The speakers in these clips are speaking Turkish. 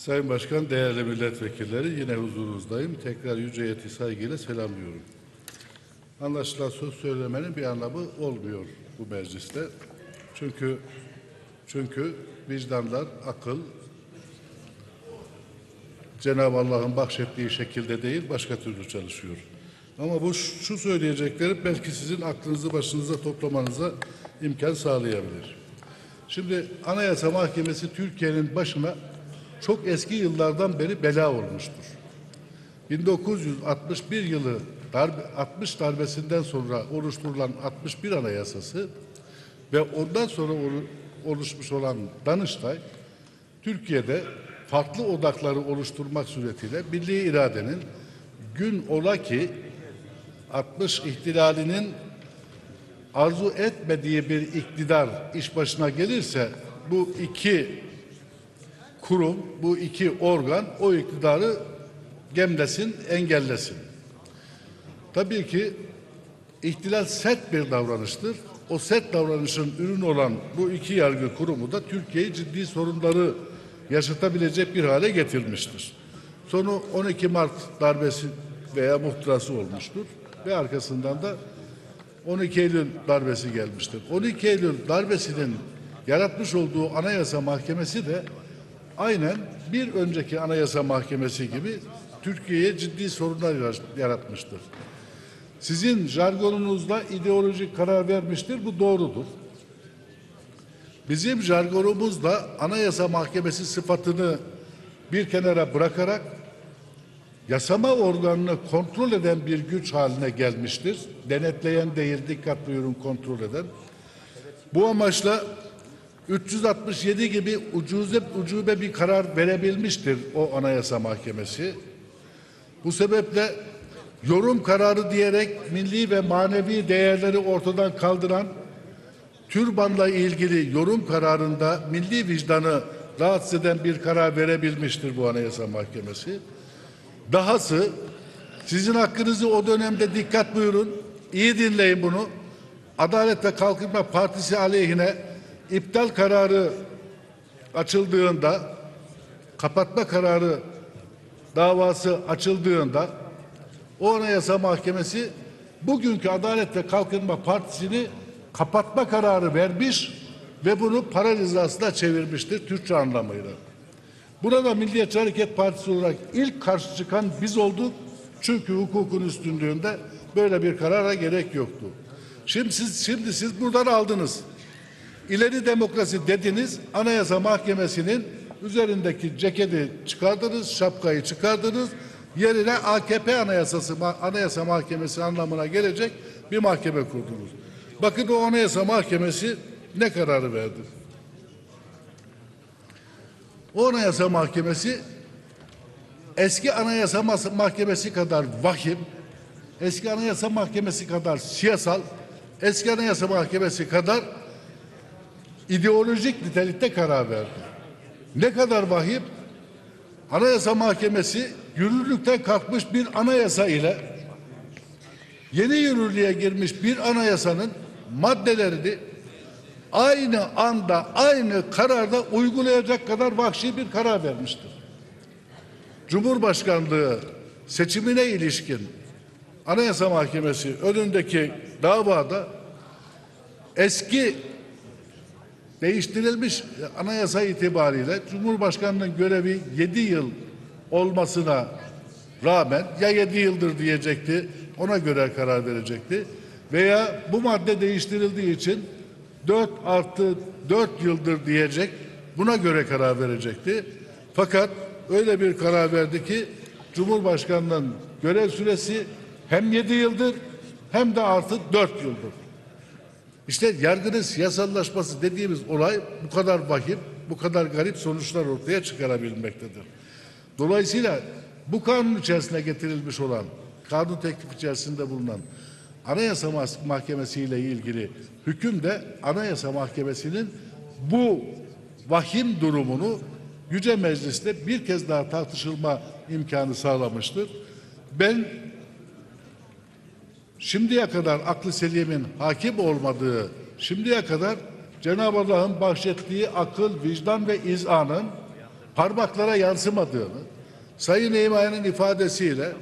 Sayın Başkan, değerli milletvekilleri yine huzurunuzdayım. Tekrar yüce yeti saygıyla selamlıyorum. Anlaşılan söz söylemenin bir anlamı olmuyor bu mecliste. Çünkü çünkü vicdanlar, akıl Cenab-ı Allah'ın bahşettiği şekilde değil başka türlü çalışıyor. Ama bu şu söyleyeceklerim belki sizin aklınızı başınıza toplamanıza imkan sağlayabilir. Şimdi Anayasa Mahkemesi Türkiye'nin başına çok eski yıllardan beri bela olmuştur. 1961 yılı darbe, 60 darbesinden sonra oluşturulan 61 Anayasası ve ondan sonra olu- oluşmuş olan Danıştay Türkiye'de farklı odakları oluşturmak suretiyle milli iradenin gün ola ki 60 ihtilalinin arzu etmediği bir iktidar iş başına gelirse bu iki kurum, bu iki organ o iktidarı gemlesin, engellesin. Tabii ki ihtilal sert bir davranıştır. O sert davranışın ürünü olan bu iki yargı kurumu da Türkiye'yi ciddi sorunları yaşatabilecek bir hale getirmiştir. Sonu 12 Mart darbesi veya muhtırası olmuştur ve arkasından da 12 Eylül darbesi gelmiştir. 12 Eylül darbesinin yaratmış olduğu Anayasa Mahkemesi de aynen bir önceki Anayasa Mahkemesi gibi Türkiye'ye ciddi sorunlar yaratmıştır. Sizin jargonunuzla ideolojik karar vermiştir. Bu doğrudur. Bizim jargonumuzla Anayasa Mahkemesi sıfatını bir kenara bırakarak yasama organını kontrol eden bir güç haline gelmiştir. Denetleyen değil, dikkat buyurun kontrol eden. Bu amaçla 367 gibi ucuze, ucube bir karar verebilmiştir o Anayasa Mahkemesi. Bu sebeple yorum kararı diyerek milli ve manevi değerleri ortadan kaldıran türbanla ilgili yorum kararında milli vicdanı rahatsız eden bir karar verebilmiştir bu Anayasa Mahkemesi. Dahası sizin hakkınızı o dönemde dikkat buyurun. iyi dinleyin bunu. Adalet ve Kalkınma Partisi aleyhine iptal kararı açıldığında kapatma kararı davası açıldığında o Anayasa Mahkemesi bugünkü Adalet ve Kalkınma Partisi'ni kapatma kararı vermiş ve bunu para rızasına çevirmiştir Türkçe anlamıyla. Burada Milliyetçi Hareket Partisi olarak ilk karşı çıkan biz olduk. Çünkü hukukun üstünlüğünde böyle bir karara gerek yoktu. Şimdi siz, şimdi siz buradan aldınız. İleri demokrasi dediniz, Anayasa Mahkemesi'nin üzerindeki ceketi çıkardınız, şapkayı çıkardınız. Yerine AKP Anayasası, Anayasa Mahkemesi anlamına gelecek bir mahkeme kurdunuz. Bakın o Anayasa Mahkemesi ne kararı verdi? O Anayasa Mahkemesi eski Anayasa Mahkemesi kadar vahim, eski Anayasa Mahkemesi kadar siyasal, eski Anayasa Mahkemesi kadar ideolojik nitelikte karar verdi. Ne kadar vahim? Anayasa Mahkemesi yürürlükten kalkmış bir anayasa ile yeni yürürlüğe girmiş bir anayasanın maddelerini aynı anda aynı kararda uygulayacak kadar vahşi bir karar vermiştir. Cumhurbaşkanlığı seçimine ilişkin Anayasa Mahkemesi önündeki davada eski değiştirilmiş anayasa itibariyle Cumhurbaşkanının görevi 7 yıl olmasına rağmen ya 7 yıldır diyecekti ona göre karar verecekti veya bu madde değiştirildiği için 4 artı 4 yıldır diyecek buna göre karar verecekti. Fakat öyle bir karar verdi ki Cumhurbaşkanının görev süresi hem 7 yıldır hem de artı 4 yıldır. İşte yargının siyasallaşması dediğimiz olay bu kadar vahim, bu kadar garip sonuçlar ortaya çıkarabilmektedir. Dolayısıyla bu kanun içerisine getirilmiş olan, kanun teklif içerisinde bulunan Anayasa Mahkemesi ile ilgili hüküm de Anayasa Mahkemesi'nin bu vahim durumunu Yüce Meclis'te bir kez daha tartışılma imkanı sağlamıştır. Ben şimdiye kadar aklı selimin hakim olmadığı, şimdiye kadar Cenab-ı Allah'ın bahşettiği akıl, vicdan ve izanın parmaklara yansımadığını, Sayın İmamoğlu'nun ifadesiyle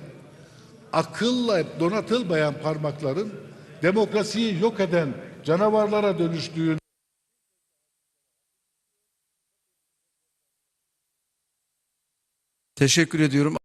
akılla donatılmayan parmakların demokrasiyi yok eden canavarlara dönüştüğünü Teşekkür ediyorum.